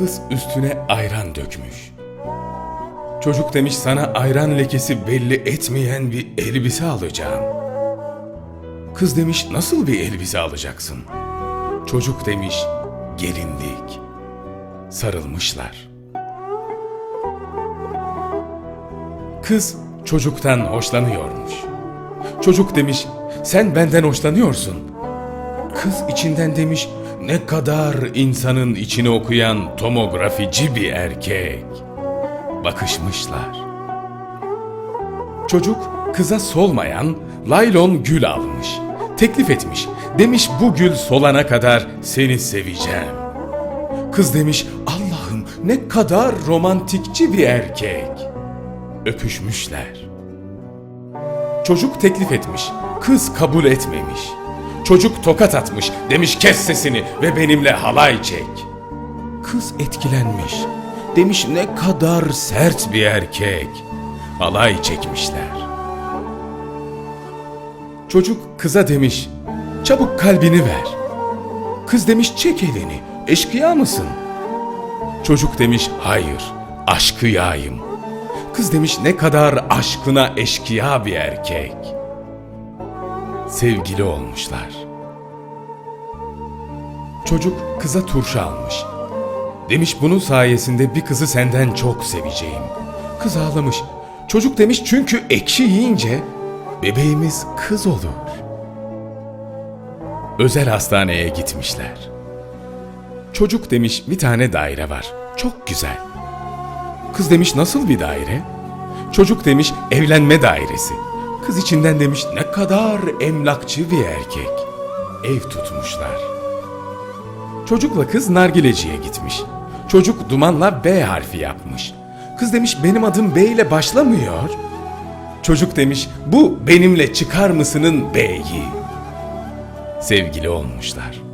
Kız üstüne ayran dökmüş. Çocuk demiş sana ayran lekesi belli etmeyen bir elbise alacağım. Kız demiş nasıl bir elbise alacaksın? Çocuk demiş gelinlik. Sarılmışlar. Kız çocuktan hoşlanıyormuş. Çocuk demiş sen benden hoşlanıyorsun. Kız içinden demiş ne kadar insanın içini okuyan tomografici bir erkek. Bakışmışlar. Çocuk kıza solmayan laylon gül almış. Teklif etmiş. Demiş bu gül solana kadar seni seveceğim. Kız demiş Allah'ım ne kadar romantikçi bir erkek. Öpüşmüşler. Çocuk teklif etmiş. Kız kabul etmemiş. Çocuk tokat atmış. Demiş kes sesini ve benimle halay çek. Kız etkilenmiş. Demiş ne kadar sert bir erkek. Halay çekmişler. Çocuk kıza demiş çabuk kalbini ver. Kız demiş çek elini. Eşkıya mısın? Çocuk demiş hayır aşkı yağayım. Kız demiş ne kadar aşkına eşkıya bir erkek. Sevgili olmuşlar. Çocuk kıza turşu almış. Demiş bunun sayesinde bir kızı senden çok seveceğim. Kız ağlamış. Çocuk demiş çünkü ekşi yiyince bebeğimiz kız olur. Özel hastaneye gitmişler. Çocuk demiş bir tane daire var. Çok güzel. Kız demiş nasıl bir daire? Çocuk demiş evlenme dairesi. Kız içinden demiş ne kadar emlakçı bir erkek. Ev tutmuşlar. Çocukla kız nargileciye gitmiş. Çocuk dumanla B harfi yapmış. Kız demiş benim adım B ile başlamıyor. Çocuk demiş bu benimle çıkar mısının B'yi. Sevgili olmuşlar.